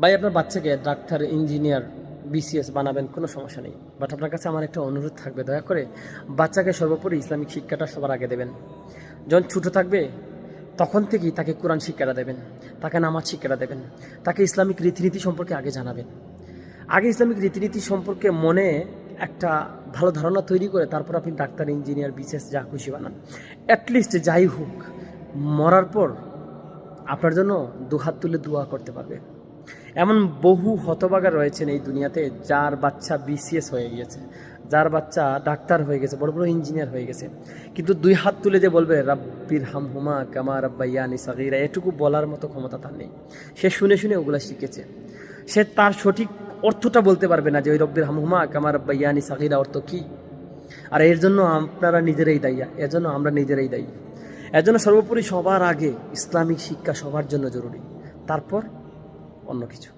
ভাই, আপনার বাচ্চাকে ডাক্তার, ইঞ্জিনিয়ার বিসিএস বানাবেন, কোনো সমস্যা নেই। বাট আপনার কাছে আমার একটা অনুরোধ থাকবে, দয়া করে বাচ্চাকে সর্বোপরি ইসলামিক শিক্ষাটা সবার আগে দেবেন। যখন ছোটো থাকবে, তখন থেকেই তাকে কোরআন শিক্ষাটা দেবেন, তাকে নামাজ শিক্ষাটা দেবেন, তাকে ইসলামিক রীতিনীতি সম্পর্কে আগে জানাবেন। আগে ইসলামিক রীতিনীতি সম্পর্কে মনে একটা ভালো ধারণা তৈরি করে তারপর আপনি ডাক্তার, ইঞ্জিনিয়ার বিশেষ যা খুশি বানান। অ্যাটলিস্ট যাই হোক, মরার পর আপনার জন্য দুহাত তুলে দোয়া করতে পারবে। এমন বহু হতবাগা রয়েছেন এই দুনিয়াতে যার বাচ্চা বিসিএস হয়ে গিয়েছে, যার বাচ্চা ডাক্তার হয়ে গেছে, বড় বড় ইঞ্জিনিয়ার হয়ে গেছে। কিন্তু দুই হাত তুলে যে বলবে, রাব্বির হাম হুমা কামা রাব্বাইয়ানি সাগিরা, এটুকু বলার মতো ক্ষমতা তার নেই। সে শুনে শুনে ওগুলা শিখেছে। সে তার সঠিক অর্থটা বলতে পারবে না যে, ওই রব্বির হাম হুমা কামা রাব্বাইয়ানি সাগিরা, অর্থ কী? আর এর জন্য আপনারা নিজেরাই দায়ী, এর জন্য আমরা নিজেরাই দায়ী। এর জন্য সর্বোপরি সবার আগে ইসলামিক শিক্ষা সবার জন্য জরুরি। তারপর অন্য কিছু।